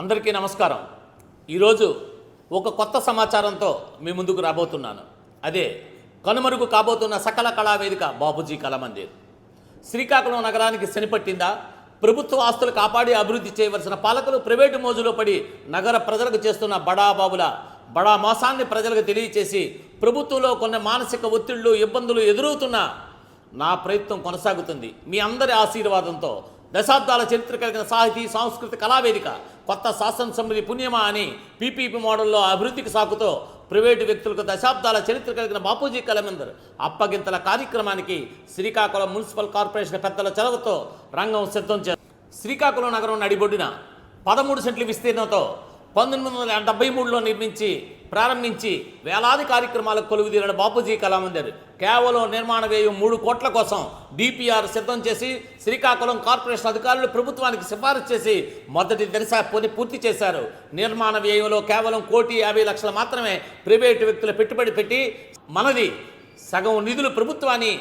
అందరికీ నమస్కారం. ఈరోజు ఒక కొత్త సమాచారంతో మీ ముందుకు రాబోతున్నాను. అదే కనుమరుగు కాబోతున్న సకల కళావేదిక బాబుజీ కళామందిర్. శ్రీకాకుళం నగరానికి శనిపట్టిందా ప్రభుత్వ ఆస్తులు కాపాడి అభివృద్ధి చేయవలసిన పాలకులు ప్రైవేటు మోజులో పడి నగర ప్రజలకు చేస్తున్న బడా బాబుల బడా మోసాన్ని ప్రజలకు తెలియచేసి ప్రభుత్వంలో కొన్ని మానసిక ఒత్తిళ్ళు ఇబ్బందులు ఎదురవుతున్నా నా ప్రయత్నం కొనసాగుతుంది. మీ అందరి ఆశీర్వాదంతో దశాబ్దాల చరిత్ర కలిగిన సాహితీ సాంస్కృతిక కళావేదిక కొత్త శాసనసమితి పుణ్యమా అని పీపీపీ మోడల్లో అభివృద్ధికి సాకుతో ప్రైవేటు వ్యక్తులకు దశాబ్దాల చరిత్ర కలిగిన బాపూజీ కలమందర్ అప్పగింతల కార్యక్రమానికి శ్రీకాకుళం మున్సిపల్ కార్పొరేషన్ పెద్దల చొరవతో రంగం సిద్ధం చేశారు శ్రీకాకుళం నగరం నడిబొడ్డిన పదమూడు సెంట్ల విస్తీర్ణంతో పంతొమ్మిది వందల డెబ్బై మూడులో నిర్మించి ప్రారంభించి వేలాది కార్యక్రమాలకు కొలుగుదీరిన బాపూజీ కళామందిర్. కేవలం నిర్మాణ వ్యయం మూడు కోట్ల కోసం డిపిఆర్ సిద్ధం చేసి శ్రీకాకుళం కార్పొరేషన్ అధికారులు ప్రభుత్వానికి సిఫారసు చేసి మొదటి దశ పూర్తి చేశారు. నిర్మాణ వ్యయంలో కేవలం కోటి యాభై లక్షలు మాత్రమే ప్రైవేటు వ్యక్తుల పెట్టుబడి పెట్టి మనది సగం నిధులు ప్రభుత్వాన్ని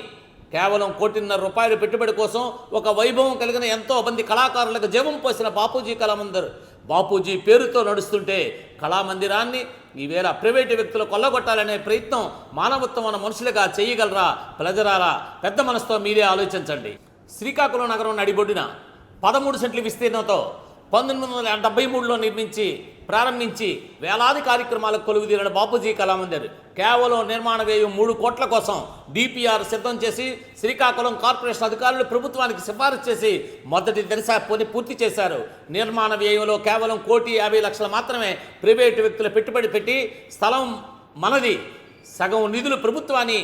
కేవలం కోటిన్నర రూపాయల పెట్టుబడి కోసం ఒక వైభవం కలిగిన ఎంతో మంది కళాకారులకు జీవం పోసిన బాపూజీ కళామందిర్. బాపూజీ పేరుతో నడుస్తుంటే కళామందిరాన్ని ఈవేళ ప్రైవేటు వ్యక్తులు కొల్లగొట్టాలనే ప్రయత్నం మానవత్వం అన్న మనుషులుగా చేయగలరా? ప్రజరారా పెద్ద మనసుతో మీరే ఆలోచించండి. శ్రీకాకుళం నగరం నడిబొడ్డిన పదమూడు సెంట్ల విస్తీర్ణంతో పంతొమ్మిది వందల డెబ్బై మూడులో నిర్మించి ప్రారంభించి వేలాది కార్యక్రమాలకు కొలువుదీరిన బాపూజీ కళామందిర్. కేవలం నిర్మాణ వ్యయం మూడు కోట్ల కోసం డిపిఆర్ సిద్ధం చేసి శ్రీకాకుళం కార్పొరేషన్ అధికారులు ప్రభుత్వానికి సిఫారసు చేసి మొదటి దశ పని పూర్తి చేశారు. నిర్మాణ వ్యయంలో కేవలం కోటి యాభై లక్షలు మాత్రమే ప్రైవేటు వ్యక్తుల పెట్టుబడి పెట్టి స్థలం మనది సగం నిధులు ప్రభుత్వాన్ని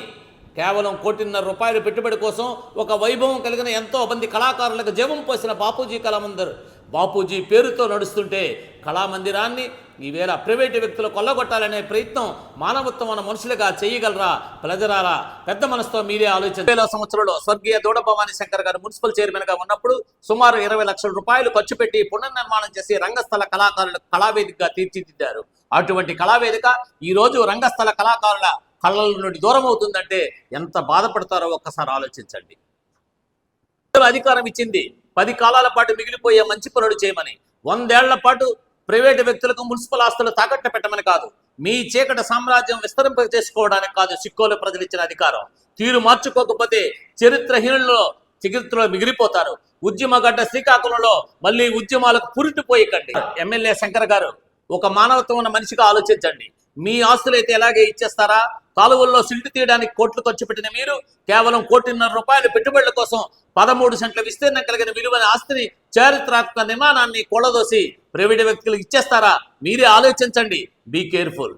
కేవలం కోటిన్నర రూపాయల పెట్టుబడి కోసం ఒక వైభవం కలిగిన ఎంతో మంది కళాకారులకు జీవం పోసిన బాపూజీ కళామందరు. బాపూజీ పేరుతో నడుస్తుంటే కళామందిరాన్ని ఈవేళ ప్రైవేటు వ్యక్తులు కొల్లగొట్టాలనే ప్రయత్నం మానవత్వం అన్న మనుషులుగా చేయగలరా? ప్రజరారా పెద్ద మనసుతో మీరే ఆలోచన వేల సంవత్సరంలో స్వర్గీయ దూడభవాని శంకర్ గారు మున్సిపల్ చైర్మన్గా ఉన్నప్పుడు సుమారు ఇరవై లక్షల రూపాయలు ఖర్చు పెట్టి పునర్నిర్మాణం చేసి రంగస్థల కళాకారులకు కళావేదికగా తీర్చిదిద్దారు. అటువంటి కళావేదిక ఈ రోజు రంగస్థల కళాకారుల కళ్ళ నుండి దూరం అవుతుందంటే ఎంత బాధపడతారో ఒక్కసారి ఆలోచించండి. అధికారం ఇచ్చింది. పది కాలాల పాటు మిగిలిపోయే మంచి పనులు చేయమని. వందేళ్ళ పాటు ప్రైవేటు వ్యక్తులకు మున్సిపల్ ఆస్తులు తాకట్టు పెట్టమని కాదు. మీ చీకటి సామ్రాజ్యం విస్తరింప చేసుకోవడానికి కాదు సిక్కోలు ప్రజలు ఇచ్చిన అధికారం. తీరు మార్చుకోకపోతే చరిత్రహీనుల్లో చరిత్రలో మిగిలిపోతారు. ఉద్యమగడ్డ శ్రీకాకుళంలో మళ్ళీ ఉద్యమాలకు పురిటిపోయికండి ఎమ్మెల్యే శంకర్ గారు ఒక మానవత్వం ఉన్న మనిషిగా ఆలోచించండి. మీ ఆస్తులు అయితే ఎలాగే ఇచ్చేస్తారా? కాలువల్లో సిల్ట్ తీయడానికి కోట్లు ఖర్చు పెట్టిన మీరు కేవలం కోటిన్నర రూపాయల పెట్టుబడుల కోసం పదమూడు సెంట్ల విస్తీర్ణం కలిగిన విలువైన ఆస్తిని చారిత్రాత్మక నిర్మాణాన్ని కూలదోసి ప్రైవేటు వ్యక్తులకు ఇచ్చేస్తారా? మీరే ఆలోచించండి. Be careful